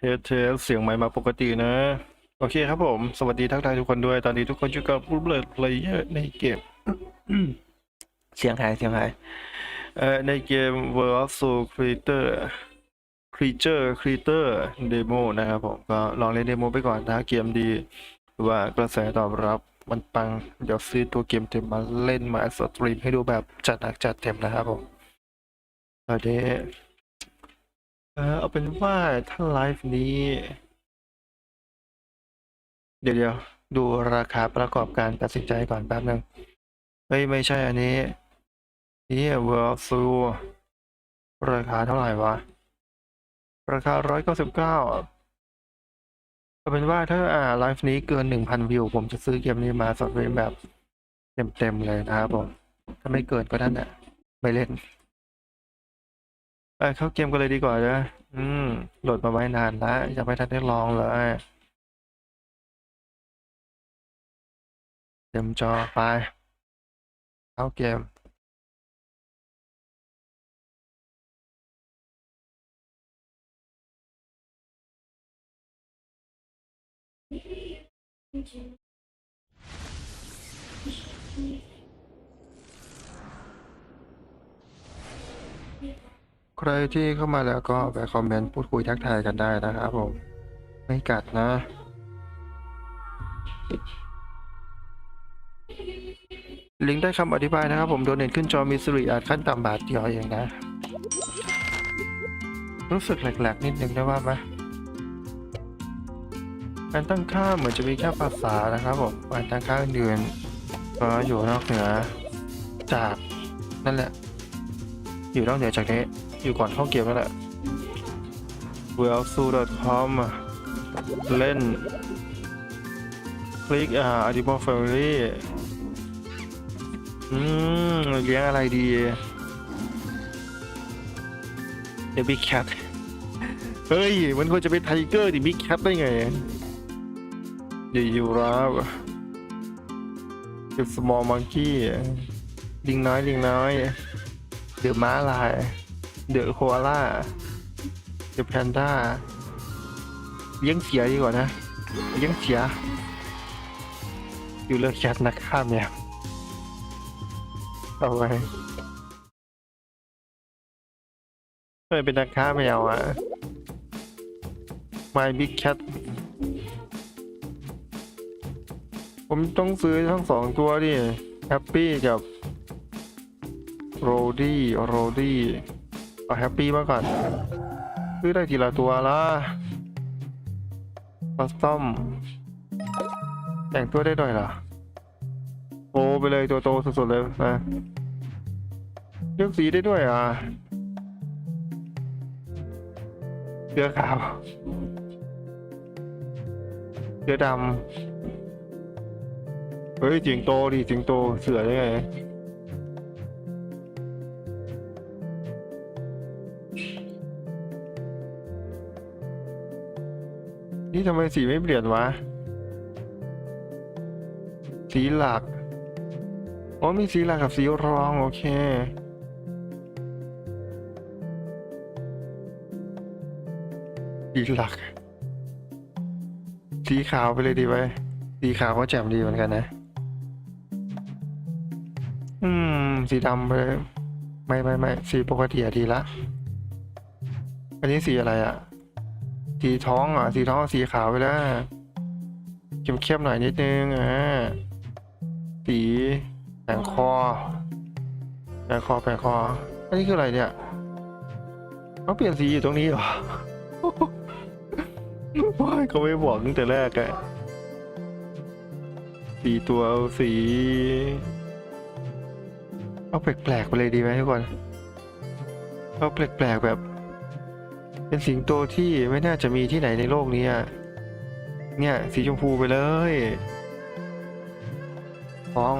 เทสเทสเสียงใหม่มาปกตินะ โอเคครับผม สวัสดีทักทายทุกคนด้วย ตอนนี้ทุกคนอยู่กับรูปเลดเพลเยอร์ในเกมเสียงหายเสียงหายเอ่อในเกม World of Soul Creator Creature Creator Demo นะครับผม ก็ลองเล่นเดโมไปก่อนถ้าเกมดีว่ากระแสตอบรับมันปัง เดี๋ยวซื้อตัวเกมเต็มมาเล่นมาสตรีมให้ดูแบบจัดหนักจัดเต็มนะครับผมตอนนี้ เออเอาเป็นว่าถ้าไลฟ์นี้ เดี๋ยวเดี๋ยวดูราคาประกอบการตัดสินใจก่อนแป๊บนึงเฮ้ยไม่ใช่อันนี้นี่ World s u ราคาเท่าไหร่วะ ราคาร้อยเก้าสิบเก้าก็เป็นว่าถ้าอ่าไลฟ์นี้เกินหนึ่งพันวิว ผมจะซื้อเกมนี้มาสดเวมแบบเต็มๆเลยนะครับผม ถ้าไม่เกินก็นั่นแหละไม่เล่น ไปเข้าเกมกันเลยดีกว่านะอืม โหลดมาไว้นานแล้วยังไม่ทันได้ลองเลยเต็มจอไป เข้าเกม ใครที่เข้ามาแล้วก็ไปคอมเมนต์พูดคุยทักทายกันได้นะครับผม ไม่กัดนะ ลิงก์ได้คำอธิบายนะครับผมโดนเนทขึ้นจอมีสิริอาจขั้นต่ำบาทเดียวเองนะ รู้สึกแหลกๆ นิดนึงได้ว่าไหมการตั้งค่าเหมือนจะมีแค่ภาษานะครับผมการตั้งค่าอื่นก็อยู่นอกเหนือจากนั่นแหละ อยู่นอกเหนือจากนี้ อยู่ก่อนเข้าเกมนั่นแหละ w e l l s u c o m เล่น คลิกอ่า Animal Family อืมเลี้ยงอะไรดี เดบิแคทเฮ้ย มันควรจะเป็นไทเกอร์ดิบิ๊กแคทได้ไงเดี๋ยวยูราฟเดี๋ยว small monkey ลิงน้อยลิงน้อยเดี๋ยวม้าลาย เดี๋ยวโคอาล่าเดี๋ยวแพนด้าเลี้ยงเสียดีกว่านะเลี้ยงเสีย อยู่เลือกแคทนักฆ่าแมวเอาไว้ทำไมเป็นนักฆ่าแมวอะ My Big Cat ผมต้องซื้อทั้งสองตัวดิแฮปปี้กับโรดี้โรดี้ เอาแฮปปี้มาก่อนซื้อได้ทีละตัวละคัสตอมแต่งตัวได้ด้วยเหรอโอ้ไปเลยตัวโตสุดๆเลยนะเลือกสีได้ด้วยอะเสื้อขาวเสื้อดำเฮ้ยจิงโตดิจิงโตเสือได้ไง นี่ทำไมสีไม่เปลี่ยนวะ สีหลักอ๋อมีสีหลักกับสีรองโอเค สีหลัก สีขาวไปเลยดีไว้ยสีขาวก็แจ่มดีเหมือนกันนะ อืม สีดำไปไม่ไม่ไม่สีปกติดีละ อันนี้สีอะไรอะ สีท้องอะสีท้องสีขาวไปแล้วเข้มๆหน่อยนิดนึงอ่าสีแผงคอแผงคอแผงคอ อันนี้คืออะไรเนี่ยเขาเปลี่ยนสีอยู่ตรงนี้เหรอว้ายเขาไม่บอกตั้งแต่แรกอะสีตัวสี เอาแปลกๆไปเลยดีไหมทุกคนเอาแปลกๆแบบ เป็นสิงโตที่ไม่น่าจะมีที่ไหนในโลกนี้อะเนี่ย สีชมพูไปเลยท้อง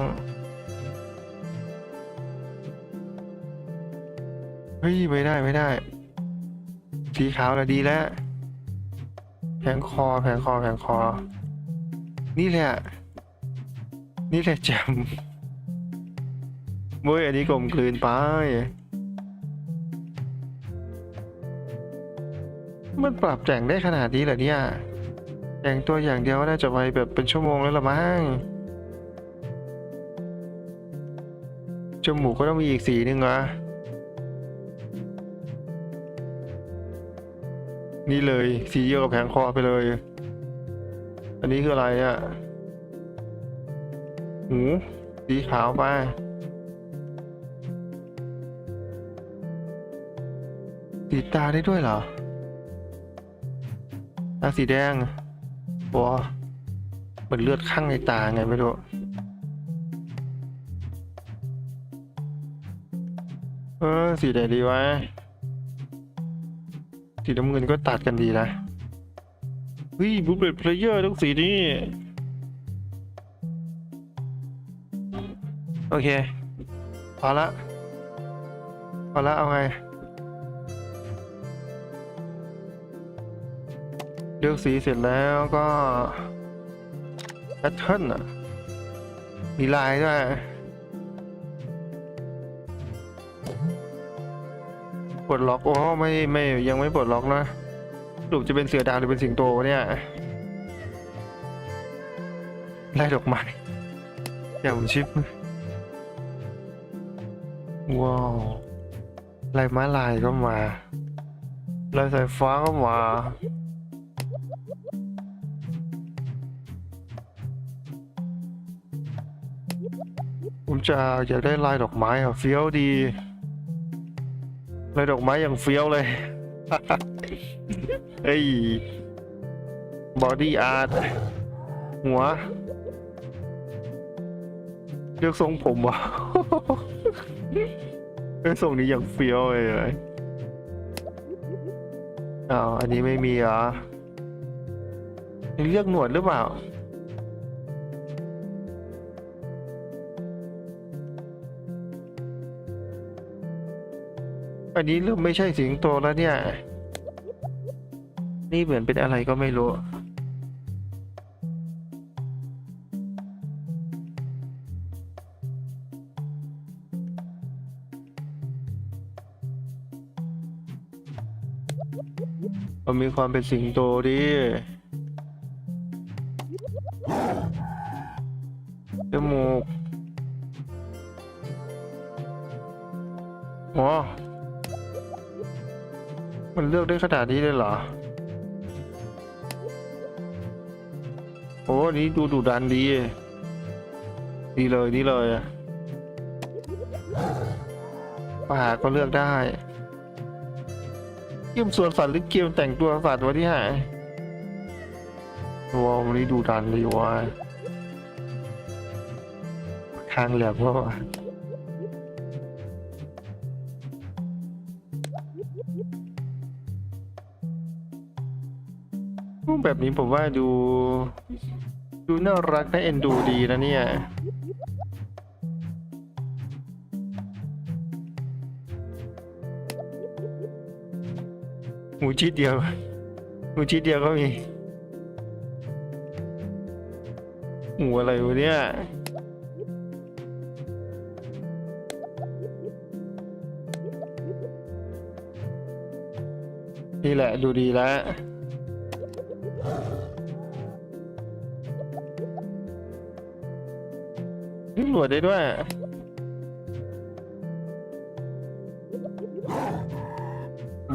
เฮ้ย ไม่ได้ไม่ได้ สีขาวละดีแล้ว แผงคอแผงคอแผงคอ นี่แหละ นี่แหละแจมเว้ยอันนี้กลมกลืนไป มันปรับแต่งได้ขนาดนี้เหรอเนี่ย แต่งตัวอย่างเดียวน่าจะไปแบบเป็นชั่วโมงแล้วละมั้ง จมูกก็ต้องมีอีกสีหนึ่งเหรอนี่เลยสีเดียวกับแผงคอไปเลย อันนี้คืออะไรอะหูสีขาวไปสีตาได้ด้วยเหรอ ตาสีแดงบัวเหมือนเลือดข้างในตาไงไม่รู้เออสีไหนดีวะสีน้ำเงินก็ตัดกันดีนะเฮ้ยบูเบตเพลเยอร์ต้องสีนี้โอเคพอละพอละเอาไง เลือกสีเสร็จแล้วก็แพทเทิร์นอะ มีลายด้วยปลดล็อกโอ้ไม่ไม่ยังไม่ปลดล็อกนะสรุปจะเป็นเสือดาวหรือเป็นสิงโตเนี่ยไล่ดอกไม้อย่างชิปว้าวลายม้าลายก็มาลายสายฟ้าก็มา จะอยากได้ลายดอกไม้อะเฟี้ยวดี ลายดอกไม้อย่างเฟี้ยวเลยเฮ้ยบอดี้อาร์ตหัว เลือกทรงผมวะเลือกทรงนี้อย่างเฟี้ยวเลยอ้าวอันนี้ไม่มีเหรอนี่เลือกหนวดหรือเปล่า อันนี้เริ่มไม่ใช่สิงโตแล้วเนี่ย นี่เหมือนเป็นอะไรก็ไม่รู้ มันมีความเป็นสิงโตดิ ขนาดนี้เลยเหรอ โอ้นี่ดูดุดันดี ดีเลยนี่เลยอะปาก็เลือกได้เกมส่วนสัตว์หรือเกมแต่งตัวสัตว์วะที่หายว้าวันนี้ดูดันดีว่ะทางแหลมก็ว่ะ แบบนี้ผมว่าดู ดูน่ารักน่าเอ็นดูดีนะเนี่ย หมูชีดเดียว หมูชีดเดียวก็มี หมูอะไรวะเนี่ยนี่แหละดูดีแล้ว วดได้ด้วย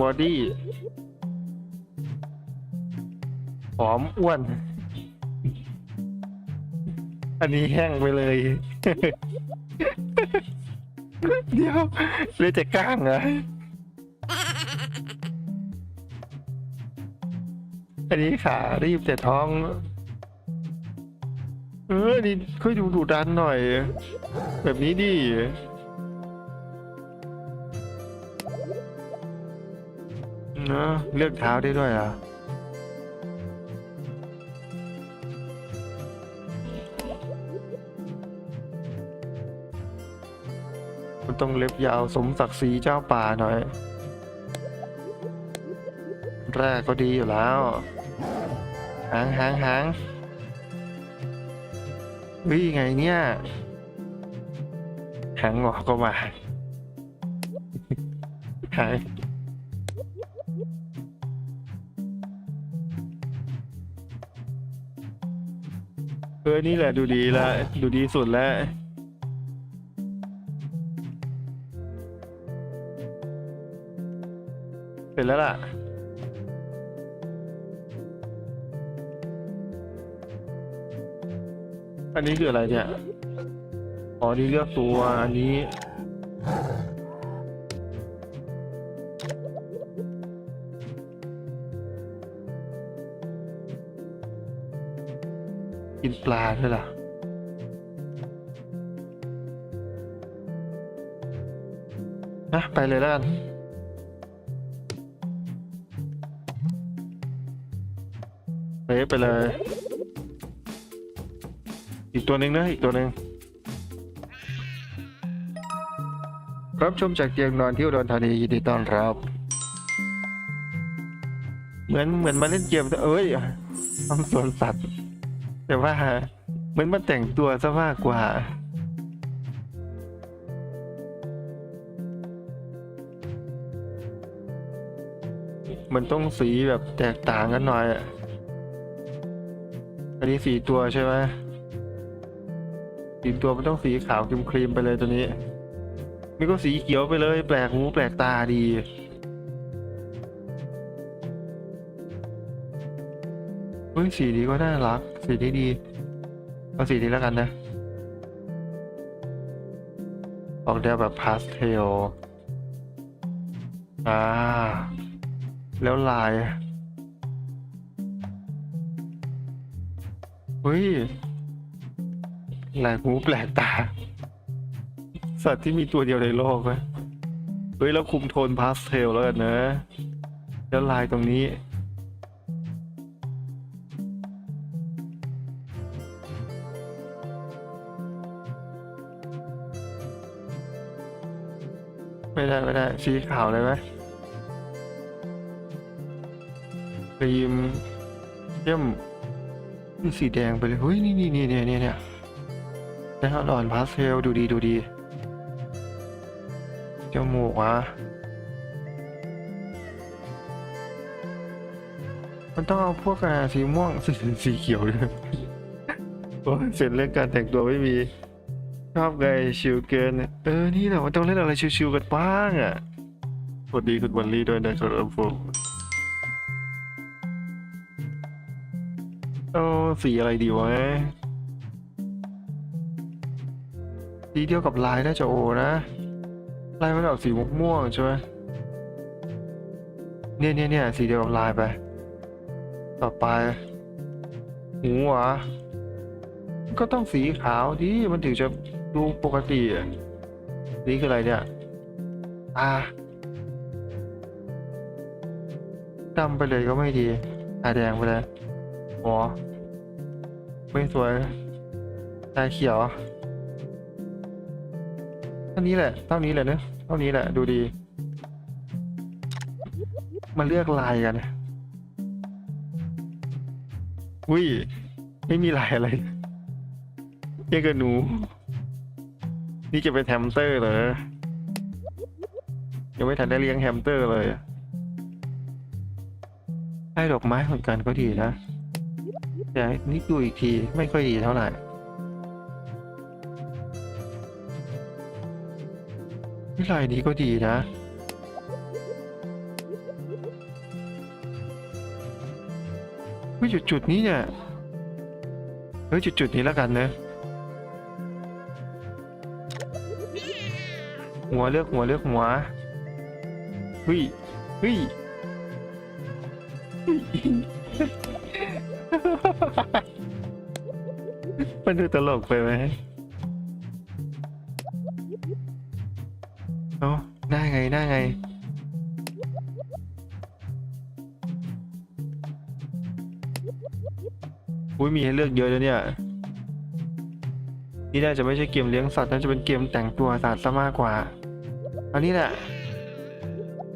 บอดี้ผอมอ้วน อันนี้แห้งไปเลย เดี๋ยวเลยจะก้างเหรอ อันนี้ขารีบแต่ท้อง ออนี่ค่อยดูดูดันหน่อย แบบนี้ดิเนะเลือกเท้าได้ด้วยอะมันต้องเล็บยาวสมศักดิ์ศรีเจ้าป่าหน่อย แรกก็ดีอยู่แล้วหางหางหาง เฮ้ยไงเนี่ยหางงอก็มาหางเออนี่แหละดูดีแล้วดูดีสุดแล้วเสร็จแล้วล่ะ อันนี้คืออะไรเนี่ยอ๋อนี่เลือกตัวอันนี้ กินปลาด้วยล่ะนะไปเลยแล้วกันไปไปเลย อีกตัวหนึ่งนะอีกตัวหนึ่งรับชมจากเตียงนอนที่อุดรธานียินดีต้อนรับ เหมือนเหมือนมาเล่นเกมแต่เอ้ยทำสวนสัตว์ แต่ว่าเหมือนมาแต่งตัวซะมากกว่ามันต้องสีแบบแตกต่างกันหน่อยอะอันนี้สีตัวใช่ไหม สีตัวมันต้องสีขาวครีมๆไปเลยตัวนี้นี่ก็สีเขียวไปเลย แปลกหูแปลกตาดี เฮ้ยสีนี้ก็น่ารัก สีนี้ดีเอาสีนี้แล้วกันนะ ออกแนวแบบพาสเทล อ่า แล้วลาย เฮ้ย แหลายหูแปลกตา สัตว์ที่มีตัวเดียวในโลกไหมเฮ้ย แล้วคุมโทนพาสเทลแล้วกันนะ แล้วลายตรงนี้ ไม่ได้ ไม่ได้ สีขาวเลยไหมครีมเข้มนี่สีแดงไปเลยเฮ้ย นี่นี่นี่เนี่ยเนี่ย เนี่ยแดงอ่อนพาสเทลดูดีดูดีจมูกวะมันต้องเอาพวกอะสีม่วงสีสีเขียวด้วยเสร็จเรื่องการแต่งตัวไม่มีชอบไงชิลเกิน เออ นี่แหละมันต้องเล่นอะไรชิวๆกันบ้างอะสวัสดีคุณวันลี่ด้วยนะครับผมเอาสีอะไรดีวะ สีเดียวกับลายน่าจะโอนะลายมันออกสีม่วงใช่ไหมเนี่ยเนี่ยเนี่ยสีเดียวกับลายไป ต่อไป หูเหรอก็ต้องสีขาวดิมันถึงจะดูปกติอะนี่คืออะไรเนี่ยตาดำไปเลยก็ไม่ดีตาแดงไปเลยหัวไม่สวยตาเขียว ท่านี้แหละเท่านี้แหละเนอะเท่านี้แหละ ดูดีมาเลือกลายกันอุ้ยไม่มีลายอะไรเรียกกันหนู นี่จะเป็นแฮมสเตอร์เหรอยังไม่ทันได้เลี้ยงแฮมสเตอร์เลยให้ดอกไม้เหมือนกันก็ดีนะแต่นี่ดูอีกทีไม่ค่อยดีเท่าไหร่ วิไลนี้ก็ดีนะ เฮ้ยจุดๆนี้เนี่ย เฮ้ยจุดๆนี้แล้วกันเนะหัวเลือกหัวเลือกหัวเฮ้ยเฮ้ยมันดูตลกไปไหม ให้เลือกเยอะแล้วเนี่ย นี่น่าจะไม่ใช่เกมเลี้ยงสัตว์น่าจะเป็นเกมแต่งตัวสัตว์ซะมากกว่า อันนี้แหละ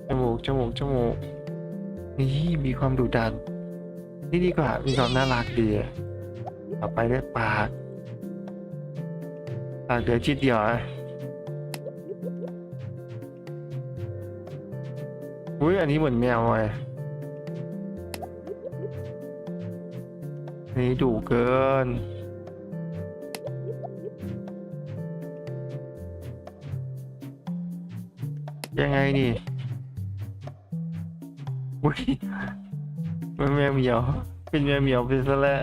จมูก จมูก จมูก นี่มีความดุดัน นี่ดีกว่า มีความน่ารักดีต่อไปเลือกปาก ปากเดือจิตเดียวอะอุ้ยอันนี้เหมือนแมวเลย นี้ดุเกิน ยังไงนี่วุ้ยมันแมวเหมียว เป็นแมวเหมียวไปซะแล้ว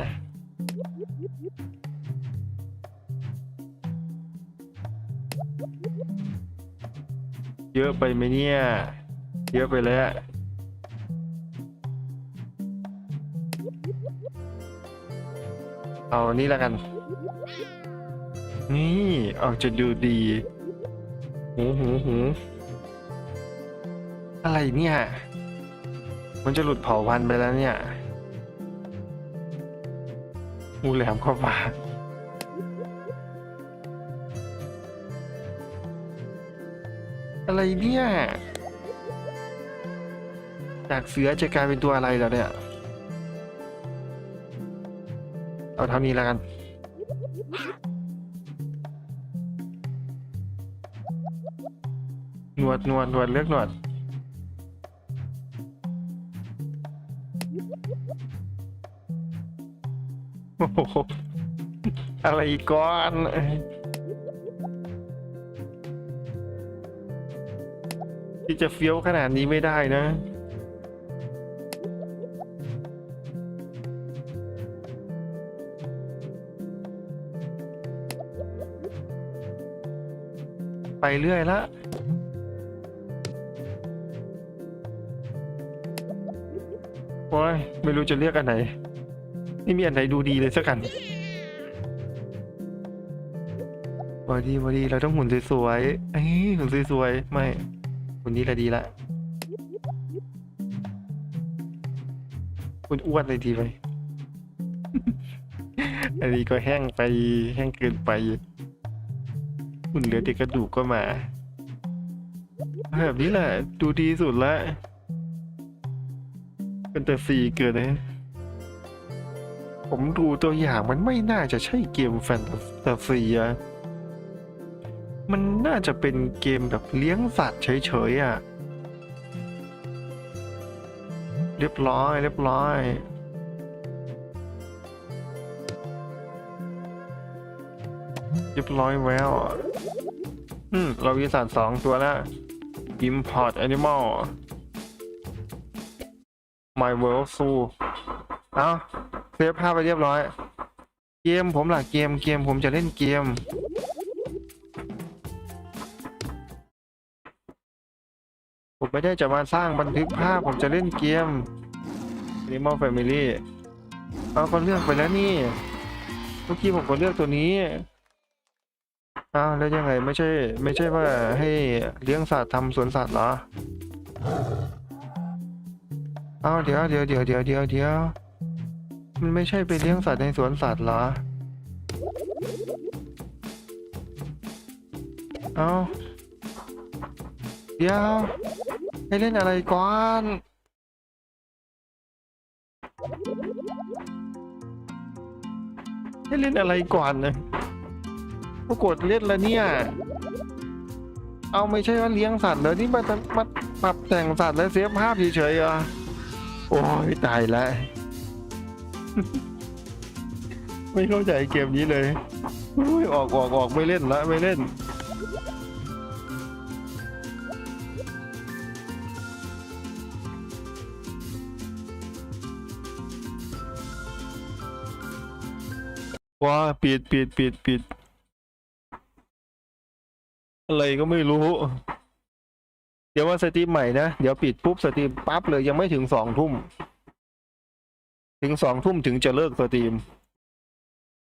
เยอะไปไหมเนี่ย เยอะไปแล้ว เอานนี้แล้วกัน นี่ออกจะดูดีหูหูหูอะไรเนี่ย มันจะหลุดเผาพันธุ์ไปแล้วเนี่ยงูแหลมเข้ามาอะไรเนี่ย จากเสือจะกลายเป็นตัวอะไรแล้วเนี่ย เอาเท่านี้แล้วกันหนวดหนวดหนวดเลือกหนวด โอ้โห อะไรกก้อนที่จะเฟี้ยวขนาดนี้ไม่ได้นะ ไปเรื่อยละโอ้ยไม่รู้จะเรียกอันไหนไม่มีอันไหนดูดีเลยสักอันบอดี้บอดี้เราต้องหุ่นสวยๆเอ้ยหุ่นสวยๆไม่หุ่นนี้แหละดีละหุ่นอ้วนเลยดีไปอันนี้ก็แห้งไปแห้งเกินไป หุ่นเหลือแต่กระดูกก็มา แบบนี้แหละดูดีสุดละเป็นแต่สีเกินเลยผมดูตัวอย่างมันไม่น่าจะใช่เกมแฟนตาซีอะมันน่าจะเป็นเกมแบบเลี้ยงสัตว์เฉยๆอะเรียบร้อย เรียบร้อย เรียบร้อยแล้ว อืมเรามีสัตว์สองตัวแล้ว Import Animal My World Zoo เอาเซฟภาพไปเรียบร้อย เกมผมล่ะเกมเกมผมจะเล่นเกม ผมไม่ได้จะมาสร้างบันทึกภาพผมจะเล่นเกม Animal Family เอาก็เลือกไปแล้วนี่ เมื่อกี้ผมก็เลือกตัวนี้ อ้าวแล้วยังไงไม่ใช่ ไม่ใช่ว่าให้เลี้ยงสัตว์ทำสวนสัตว์เหรออ้าวเดี๋ยวเดี๋ยวเดี๋ยวเดี๋ยวเดี๋ยวเดี๋ยวมันไม่ใช่ไปเลี้ยงสัตว์ในสวนสัตว์เหรอเอาเดี๋ยวให้เล่นอะไรก่อนให้เล่นอะไรก่อนเนะ ปรากฏเล่นแล้วเนี่ย เอาไม่ใช่ว่าเลี้ยงสัตว์เลยนี่มามาปรับแต่งสัตว์แล้วเซฟภาพเฉยๆเหรอโอ้ยตายแล้ว ไม่เข้าใจเกมนี้เลยอุ้ยออกออกออกไม่เล่นละไม่เล่นว้าปิดปิดปิดปิด อะไรก็ไม่รู้ เดี๋ยวว่าสตรีมใหม่นะ เดี๋ยวปิดปุ๊บสตรีมปั๊บเลยยังไม่ถึงสองทุ่ม ถึงสองทุ่มถึงจะเลิกสตรีม